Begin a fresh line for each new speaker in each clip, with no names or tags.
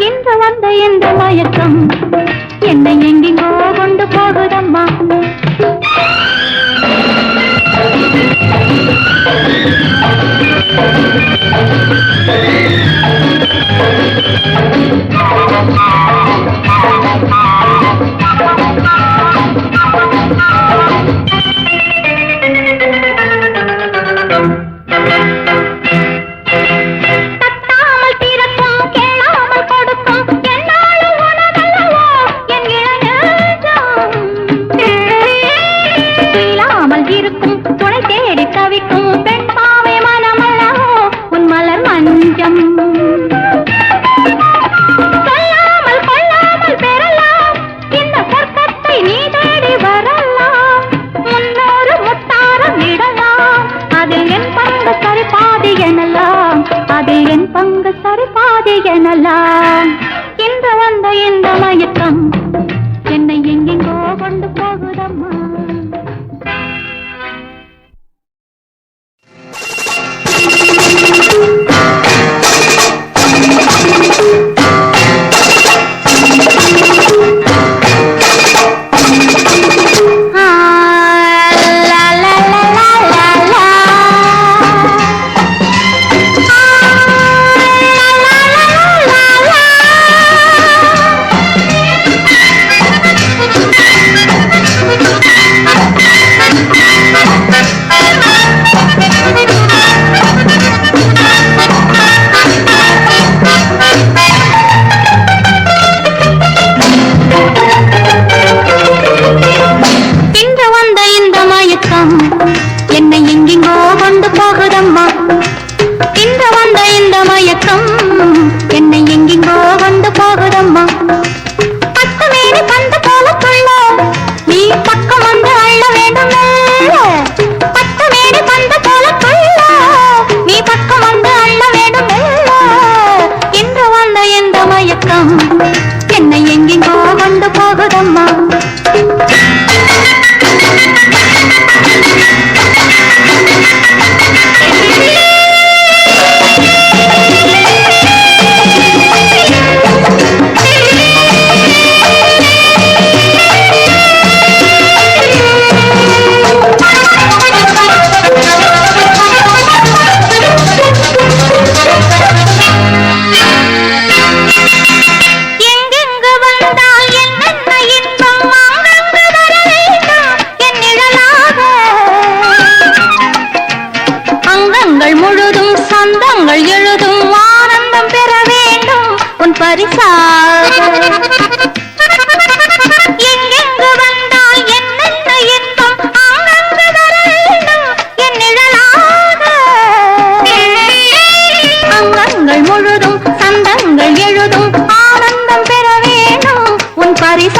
இன்று வந்த எந்த மயக்கம்? என்னை எங்கெங்கோ கொண்டு போகுதம்மா. கொஞ்சம் சொல்லாமல் கொள்ளாமல் பெறலாம். இந்த சொர்க்கத்தை நீ தேடி வரலாம். முன்னோரு முத்தாரம் இடலாம். அதில் என் பங்கு சரி பாதி எனலாம். அதில் என் பங்கு சரி எனலாம். இன்று வந்த இந்த மயக்கம் என்னை எங்கெங்கோ கொண்டு போகுதம்மா.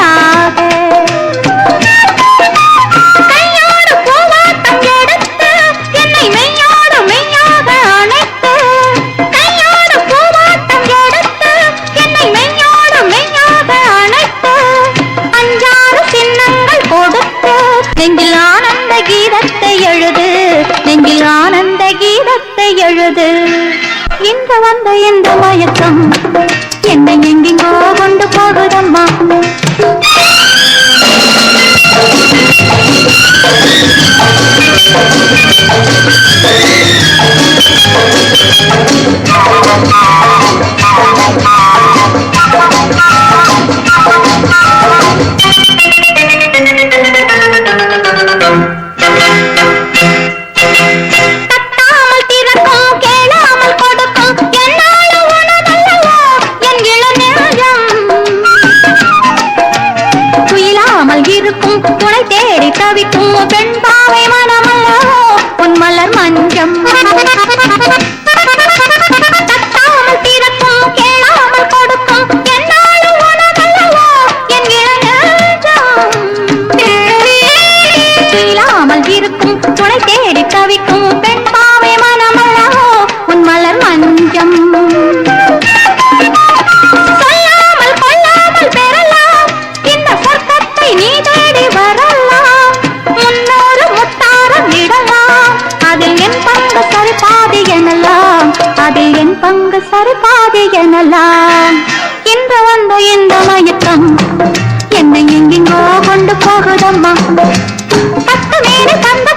ராக தவிக்கும் உனை தேடி தவிக்கும் பெண் பாவை மனமல்லோ உன் மலர் மஞ்சம். பங்கு சரிபாதி எனலாம். இந்த வந்த இந்த மயக்கம் என்னை எங்கெங்கோ கொண்டு போகுதம்மா. பத்து மேலே தந்த